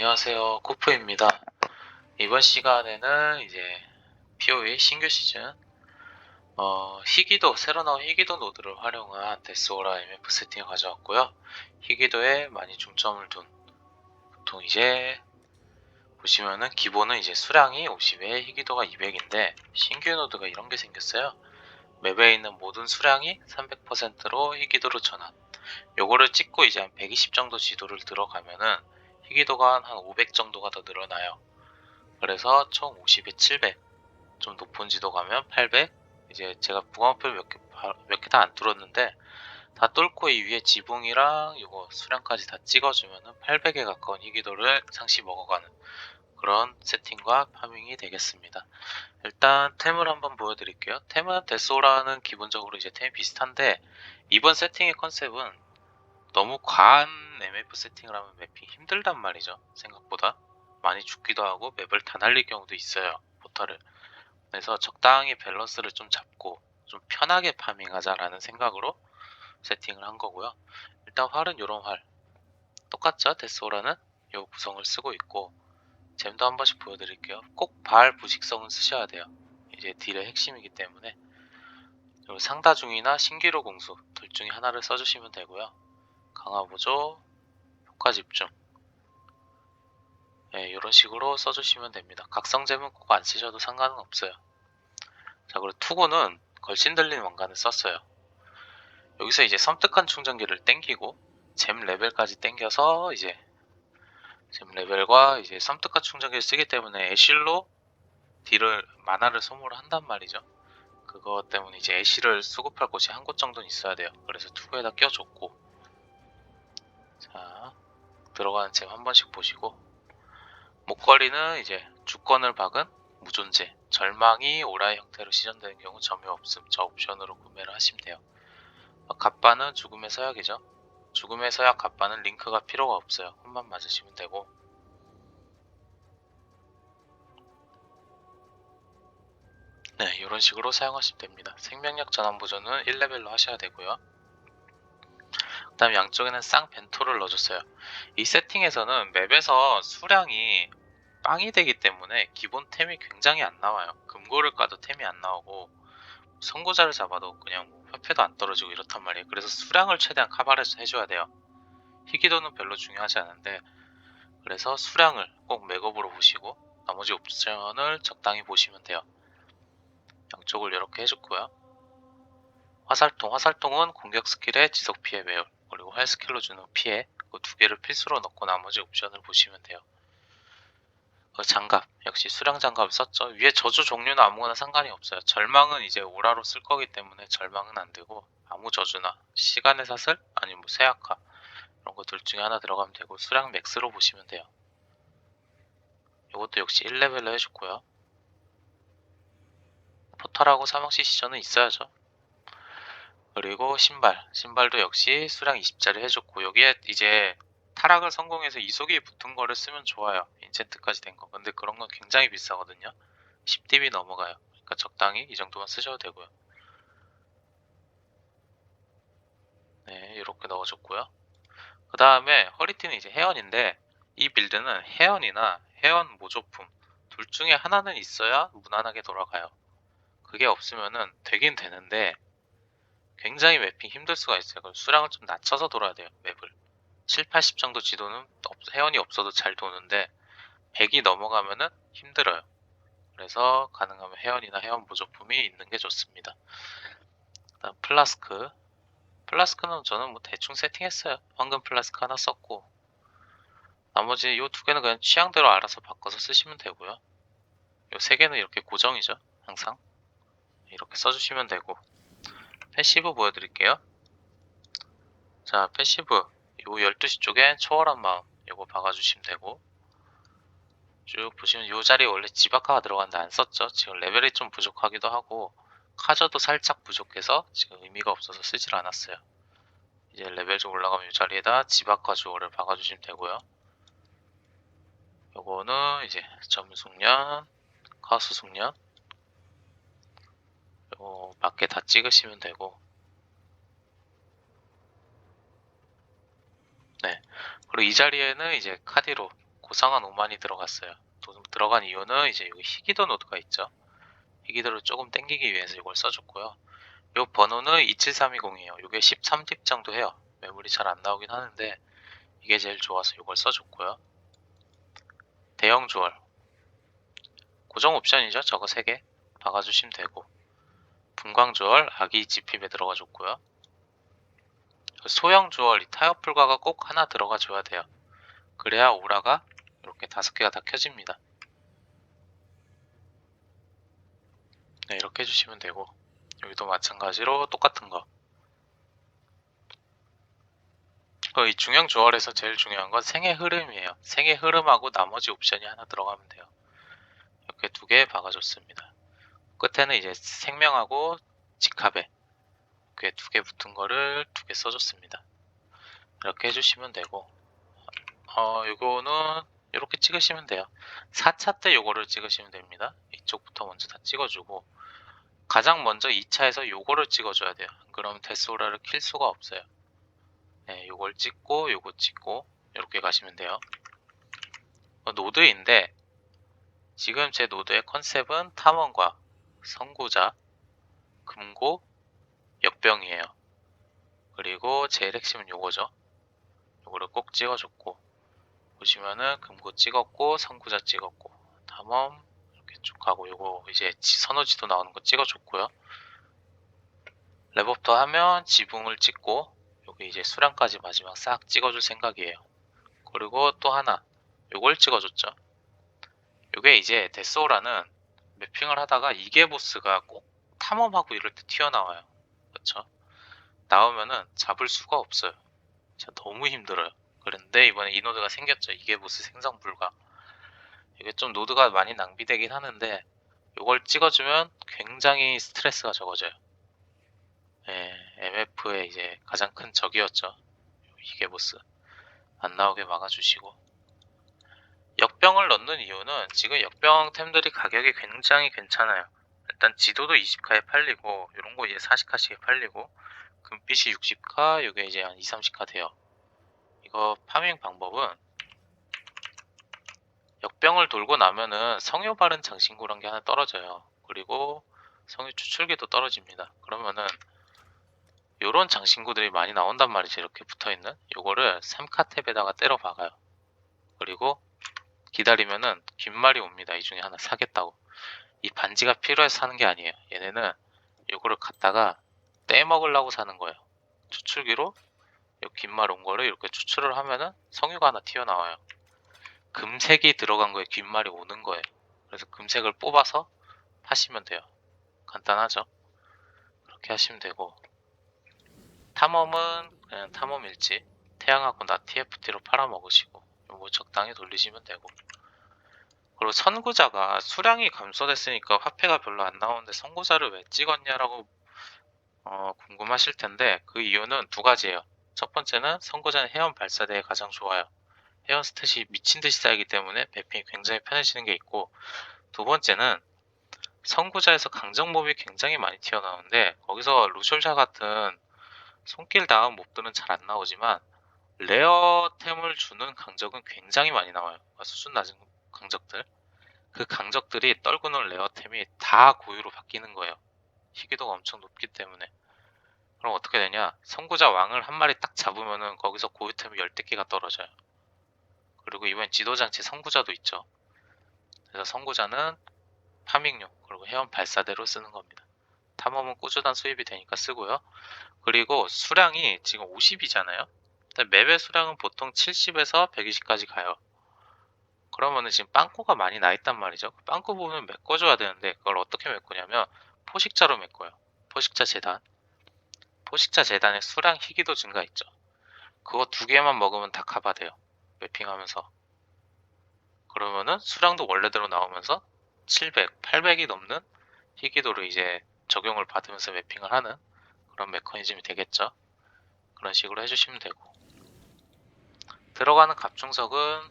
안녕하세요. 코프입니다. 이번 시간에는 이제 POE 신규 시즌 어, 희귀도 새로 나온 희귀도 노드를 활용한 데스오라 MF 세팅을 가져왔고요. 희귀도에 많이 중점을 둔 보통 이제 보시면은 기본은 이제 수량이 50에 희귀도가 200인데 신규 노드가 이런 게 생겼어요. 맵에 있는 모든 수량이 300%로 희귀도로 전환. 요거를 찍고 이제 한 120 정도 지도를 들어가면은 희귀도가 한 500 정도가 더 늘어나요. 그래서 총 50에 700. 좀 높은 지도 가면 800. 이제 제가 부가목표 몇 개, 몇 개 다 안 뚫었는데, 다 뚫고 이 위에 지붕이랑 요거 수량까지 다 찍어주면은 800에 가까운 희귀도를 상시 먹어가는 그런 세팅과 파밍이 되겠습니다. 일단 템을 한번 보여드릴게요. 템은 데스오라는 기본적으로 이제 템이 비슷한데, 이번 세팅의 컨셉은 너무 과한 MF 세팅을 하면 맵이 힘들단 말이죠. 생각보다 많이 죽기도 하고 맵을 다 날릴 경우도 있어요. 포터를. 그래서 적당히 밸런스를 좀 잡고 좀 편하게 파밍하자라는 생각으로 세팅을 한 거고요. 일단 활은 이런 활. 똑같죠? 데스오라는 요 구성을 쓰고 있고 잼도 한 번씩 보여드릴게요. 꼭 발 부식성은 쓰셔야 돼요. 이제 딜의 핵심이기 때문에 상다중이나 신기로 공수 둘 중에 하나를 써주시면 되고요. 강화보조, 효과 집중. 네, 이런 식으로 써주시면 됩니다. 각성잼은 꼭 안 쓰셔도 상관은 없어요. 자, 그리고 투구는 걸신 들린 왕관을 썼어요. 여기서 이제 섬뜩한 충전기를 땡기고 잼 레벨까지 땡겨서 이제 잼 레벨과 이제 섬뜩한 충전기를 쓰기 때문에 애실로 딜을 만화를 소모를 한단 말이죠. 그거 때문에 이제 애실을 수급할 곳이 한 곳 정도는 있어야 돼요. 그래서 투구에다 껴줬고 자, 들어가는 잼 한 번씩 보시고. 목걸이는 이제 주권을 박은 무존재 절망이 오라의 형태로 시전되는 경우 점유 없음 저 옵션으로 구매를 하시면 돼요. 어, 갑바는 죽음의 서약이죠. 죽음의 서약 갑바는 링크가 필요가 없어요. 혼만 맞으시면 되고. 네 이런 식으로 사용하시면 됩니다. 생명력 전환 보존은 1레벨로 하셔야 되고요. 그 다음 양쪽에는 쌍 벤토를 넣어줬어요. 이 세팅에서는 맵에서 수량이 빵이 되기 때문에 기본 템이 굉장히 안 나와요. 금고를 까도 템이 안 나오고 선고자를 잡아도 그냥 뭐 회패도 안 떨어지고 이렇단 말이에요. 그래서 수량을 최대한 카바를 해줘야 돼요. 희귀도는 별로 중요하지 않은데 그래서 수량을 꼭 맥업으로 보시고 나머지 옵션을 적당히 보시면 돼요. 양쪽을 이렇게 해줬고요. 화살통, 화살통은 공격 스킬의 지속 피해 매울 그리고 활 스킬로 주는 피해 그 두 개를 필수로 넣고 나머지 옵션을 보시면 돼요. 그 장갑 역시 수량 장갑을 썼죠. 위에 저주 종류는 아무거나 상관이 없어요. 절망은 이제 오라로 쓸 거기 때문에 절망은 안 되고 아무 저주나 시간의 사슬 아니면 뭐 세약화 이런 거 둘 중에 하나 들어가면 되고 수량 맥스로 보시면 돼요. 이것도 역시 1레벨로 해줬고요. 포털하고 사망시 시전은 있어야죠. 그리고 신발. 신발도 역시 수량 20짜리 해줬고 여기에 이제 타락을 성공해서 이속이 붙은 거를 쓰면 좋아요. 인챈트까지 된 거. 근데 그런 건 굉장히 비싸거든요. 10딥이 넘어가요. 그러니까 적당히 이 정도만 쓰셔도 되고요. 네 이렇게 넣어줬고요. 그 다음에 허리띠는 이제 헤언인데 이 빌드는 헤언이나 헤언 모조품 둘 중에 하나는 있어야 무난하게 돌아가요. 그게 없으면은 되긴 되는데 굉장히 맵핑 힘들 수가 있어요. 그럼 수량을 좀 낮춰서 돌아야 돼요. 맵을. 7, 80 정도 지도는 회원이 없어도 잘 도는데 100이 넘어가면은 힘들어요. 그래서 가능하면 회원이나 회원 보조품이 있는 게 좋습니다. 그다음 플라스크. 플라스크는 저는 뭐 대충 세팅했어요. 황금 플라스크 하나 썼고 나머지 이 두 개는 그냥 취향대로 알아서 바꿔서 쓰시면 되고요. 이 세 개는 이렇게 고정이죠. 항상 이렇게 써주시면 되고 패시브 보여드릴게요. 자, 패시브. 요 12시 쪽에 초월한 마음. 요거 박아주시면 되고. 쭉 보시면 요 자리에 원래 지바카가 들어갔는데 안 썼죠. 지금 레벨이 좀 부족하기도 하고, 카저도 살짝 부족해서 지금 의미가 없어서 쓰질 않았어요. 이제 레벨 좀 올라가면 이 자리에다 지바카 주어를 박아주시면 되고요. 요거는 이제 점숙련, 가수 숙련, 요 밖에 다 찍으시면 되고 네 그리고 이 자리에는 이제 카디로 고상한 5만이 들어갔어요. 도- 들어간 이유는 이제 여기 희귀도 노드가 있죠. 희귀도를 조금 땡기기 위해서 이걸 써줬고요. 요 번호는 27320이에요. 이게 13팁 정도 해요. 매물이 잘 안 나오긴 하는데 이게 제일 좋아서 이걸 써줬고요. 대형 주얼 고정 옵션이죠. 저거 3개 박아주시면 되고 분광 주얼 아기 GP에 들어가 줬고요. 소형 주얼 이 타협 불가가 꼭 하나 들어가 줘야 돼요. 그래야 오라가 이렇게 다섯 개가 다 켜집니다. 네, 이렇게 해주시면 되고 여기도 마찬가지로 똑같은 거. 어, 이 중형 조얼에서 제일 중요한 건 생의 흐름이에요. 생의 흐름하고 나머지 옵션이 하나 들어가면 돼요. 이렇게 두 개 박아줬습니다. 끝에는 이제 생명하고 직합에 이렇게 두 개 붙은 거를 두 개 써줬습니다. 이렇게 해주시면 되고 어, 요거는 이렇게 찍으시면 돼요. 4차 때 요거를 찍으시면 됩니다. 이쪽부터 먼저 다 찍어주고 가장 먼저 2차에서 요거를 찍어줘야 돼요. 그럼 데스오라를 킬 수가 없어요. 네, 요걸 찍고 요거 찍고 이렇게 가시면 돼요. 어, 노드인데 지금 제 노드의 컨셉은 탐험과 선구자, 금고, 역병이에요. 그리고 제일 핵심은 요거죠. 요거를 꼭 찍어줬고 보시면은 금고 찍었고 선구자 찍었고 탐험 이렇게 쭉 가고 요거 이제 지- 선호지도 나오는 거 찍어줬고요. 랩업터 하면 지붕을 찍고 여기 이제 수량까지 마지막 싹 찍어줄 생각이에요. 그리고 또 하나 요걸 찍어줬죠. 요게 이제 데스오라는 매핑을 하다가 이게 보스가 꼭 탐험하고 이럴 때 튀어나와요. 그렇죠? 나오면은 잡을 수가 없어요. 진짜 너무 힘들어요. 그런데 이번에 이 노드가 생겼죠. 이게 보스 생성 불가. 이게 좀 노드가 많이 낭비되긴 하는데 요걸 찍어주면 굉장히 스트레스가 적어져요. 예, MF의 이제 가장 큰 적이었죠. 이게 보스. 안 나오게 막아주시고. 역병을 넣는 이유는 지금 역병템들이 가격이 굉장히 괜찮아요. 일단 지도도 20카에 팔리고, 이런 거 이제 40카씩에 팔리고, 금빛이 60카, 요게 이제 한 2, 30카 돼요. 이거 파밍 방법은 역병을 돌고 나면은 성효 바른 장신구란 게 하나 떨어져요. 그리고 성효 추출기도 떨어집니다. 그러면은 요런 장신구들이 많이 나온단 말이죠. 이렇게 붙어있는 요거를 3카 탭에다가 때려 박아요. 그리고 기다리면은 귓말이 옵니다. 이 중에 하나 사겠다고. 이 반지가 필요해서 사는 게 아니에요. 얘네는 요거를 갖다가 떼먹으려고 사는 거예요. 추출기로 요 귓말 온 거를 이렇게 추출을 하면은 성유가 하나 튀어나와요. 금색이 들어간 거에 귓말이 오는 거예요. 그래서 금색을 뽑아서 파시면 돼요. 간단하죠? 그렇게 하시면 되고 탐험은 그냥 탐험 일지 태양하고 나 TFT로 팔아먹으시고 요거 적당히 돌리시면 되고 그리고 선구자가 수량이 감소됐으니까 화폐가 별로 안 나오는데 선구자를 왜 찍었냐라고 어, 궁금하실 텐데 그 이유는 두 가지예요. 첫 번째는 선구자는 해원 발사대에 가장 좋아요. 해원 스탯이 미친 듯이 쌓이기 때문에 배핑이 굉장히 편해지는 게 있고 두 번째는 선구자에서 강정 몹이 굉장히 많이 튀어나오는데 거기서 루쇼샤 같은 손길 닿은 몹들은 잘 안 나오지만 레어템을 주는 강적은 굉장히 많이 나와요. 그러니까 수준 낮은 강적들. 그 강적들이 떨구는 레어템이 다 고유로 바뀌는 거예요. 희귀도가 엄청 높기 때문에. 그럼 어떻게 되냐? 선구자 왕을 한 마리 딱 잡으면은 거기서 고유템이 열댓 개가 떨어져요. 그리고 이번 지도장치 선구자도 있죠. 그래서 선구자는 파밍용 그리고 해원 발사대로 쓰는 겁니다. 탐험은 꾸준한 수입이 되니까 쓰고요. 그리고 수량이 지금 50이잖아요. 맵의 수량은 보통 70에서 120까지 가요. 그러면은 지금 빵꾸가 많이 나 있단 말이죠. 그 빵꾸 부분을 메꿔줘야 되는데 그걸 어떻게 메꾸냐면 포식자로 메꿔요. 포식자 재단. 포식자 재단의 수량 희귀도 증가 있죠. 그거 두 개만 먹으면 다 커버돼요. 매핑하면서. 그러면은 수량도 원래대로 나오면서 700, 800이 넘는 희귀도를 이제 적용을 받으면서 매핑을 하는 그런 메커니즘이 되겠죠. 그런 식으로 해주시면 되고. 들어가는 갑중석은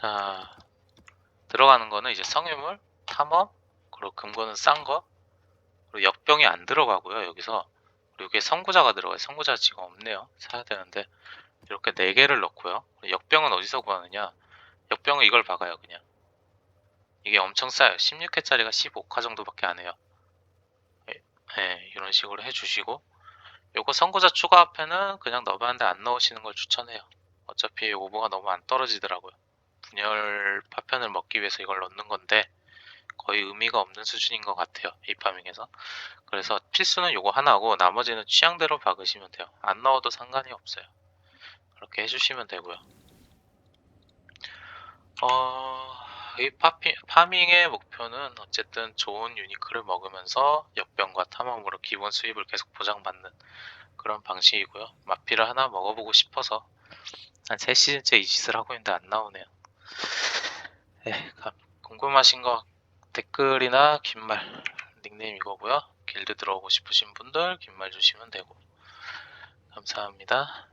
자 들어가는 거는 이제 성유물, 탐험, 그리고 금고는 싼 거, 그리고 역병이 안 들어가고요. 여기서 그리고 이게 선구자가 들어가요. 선구자 지금 없네요. 사야 되는데 이렇게 4개를 넣고요. 역병은 어디서 구하느냐? 역병은 이걸 박아요, 그냥. 이게 엄청 싸요. 16회짜리가 15카 정도밖에 안 해요. 예, 예, 이런 식으로 해주시고 요거 선구자 추가 앞에는 그냥 너브한데 안 넣으시는 걸 추천해요. 어차피 오버가 너무 안 떨어지더라고요. 분열 파편을 먹기 위해서 이걸 넣는 건데 거의 의미가 없는 수준인 것 같아요. 이 파밍에서. 그래서 필수는 요거 하나고 나머지는 취향대로 박으시면 돼요. 안 넣어도 상관이 없어요. 그렇게 해주시면 되고요. 어, 이 파피, 파밍의 목표는 어쨌든 좋은 유니크를 먹으면서 역병과 탐험으로 기본 수입을 계속 보장받는 그런 방식이고요. 마피를 하나 먹어보고 싶어서 한 3시즌째 이 짓을 하고 있는데 안 나오네요. 네, 감- 궁금하신 거 댓글이나 긴말 닉네임 이거고요. 길드 들어오고 싶으신 분들 긴말 주시면 되고 감사합니다.